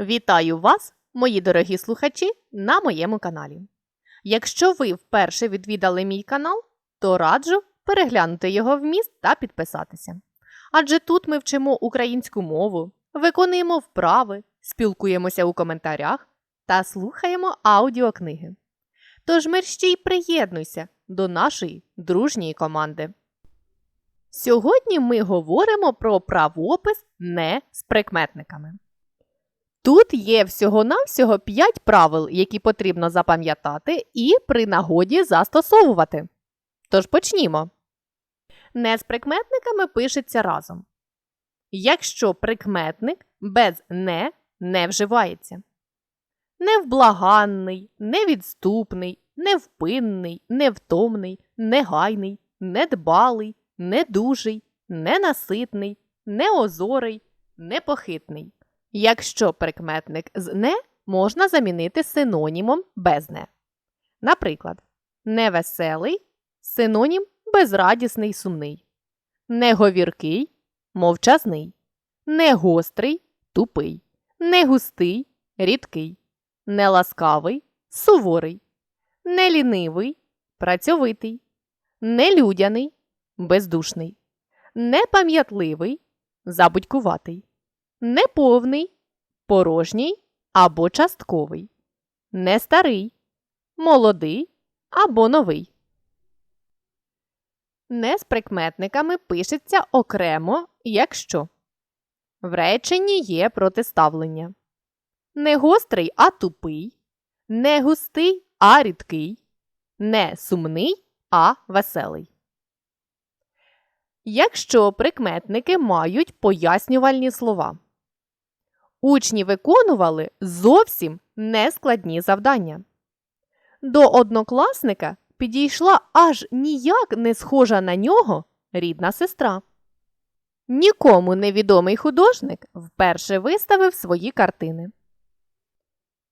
Вітаю вас, мої дорогі слухачі, на моєму каналі. Якщо ви вперше відвідали мій канал, то раджу переглянути його вміст та підписатися. Адже тут ми вчимо українську мову, виконуємо вправи, спілкуємося у коментарях та слухаємо аудіокниги. Тож мерщій приєднуйся до нашої дружньої команди. Сьогодні ми говоримо про правопис не з прикметниками. Тут є всього-навсього 5 правил, які потрібно запам'ятати і при нагоді застосовувати. Тож почнімо. Не з прикметниками пишеться разом. Якщо прикметник без не не вживається. Невблаганний, невідступний, невпинний, невтомний, негайний, недбалий, недужий, ненаситний, неозорий, непохитний. Якщо прикметник з не можна замінити синонімом без не. Наприклад, невеселий синонім безрадісний сумний, неговіркий мовчазний, негострий тупий, негустий рідкий, неласкавий суворий, нелінивий працьовитий, нелюдяний бездушний, непам'ятливий забудькуватий неповний, порожній або частковий, не старий, молодий або новий. Не з прикметниками пишеться окремо, якщо в реченні є протиставлення. Не гострий, а тупий, не густий, а рідкий, не сумний, а веселий. Якщо прикметники мають пояснювальні слова. Учні виконували зовсім нескладні завдання. До однокласника підійшла аж ніяк не схожа на нього рідна сестра. Нікому невідомий художник вперше виставив свої картини.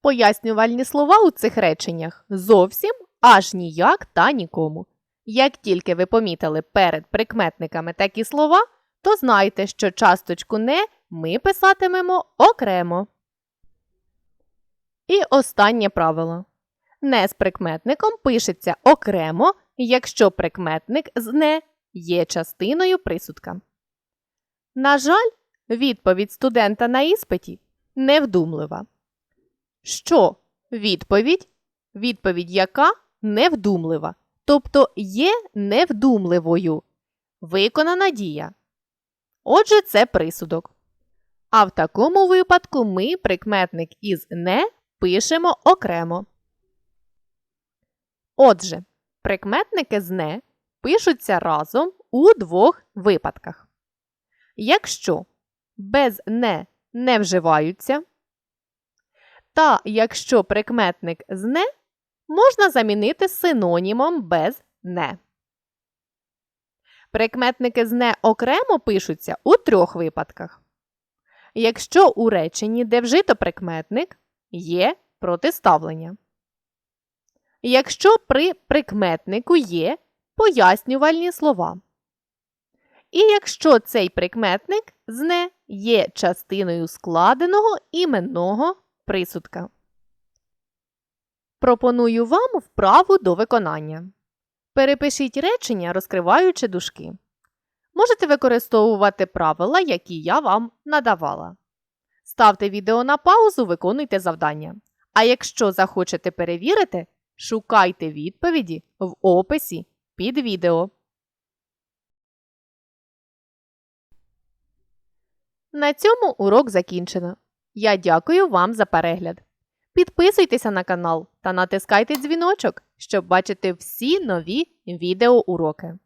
Пояснювальні слова у цих реченнях зовсім аж ніяк та нікому. Як тільки ви помітили перед прикметниками такі слова, то знайте, що часточку не ми писатимемо окремо. І останнє правило. Не з прикметником пишеться окремо, якщо прикметник з не є частиною присудка. На жаль, відповідь студента на іспиті невдумлива. Що відповідь? Відповідь яка невдумлива, тобто є невдумливою. Виконана дія. Отже, це присудок. А в такому випадку ми прикметник із не пишемо окремо. Отже, прикметники з не пишуться разом у двох випадках. Якщо без не не вживаються, та якщо прикметник з не можна замінити синонімом без не. Прикметники з не окремо пишуться у трьох випадках. Якщо у реченні, де вжито прикметник, є протиставлення. Якщо при прикметнику є пояснювальні слова. І якщо цей прикметник з не є частиною складеного іменного присудка. Пропоную вам вправу до виконання. Перепишіть речення, розкриваючи дужки. Можете використовувати правила, які я вам надавала. Ставте відео на паузу, виконуйте завдання. А якщо захочете перевірити, шукайте відповіді в описі під відео. На цьому урок закінчено. Я дякую вам за перегляд. Підписуйтеся на канал та натискайте дзвіночок, щоб бачити всі нові відеоуроки.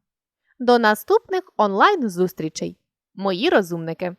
До наступних онлайн-зустрічей, мої розумники!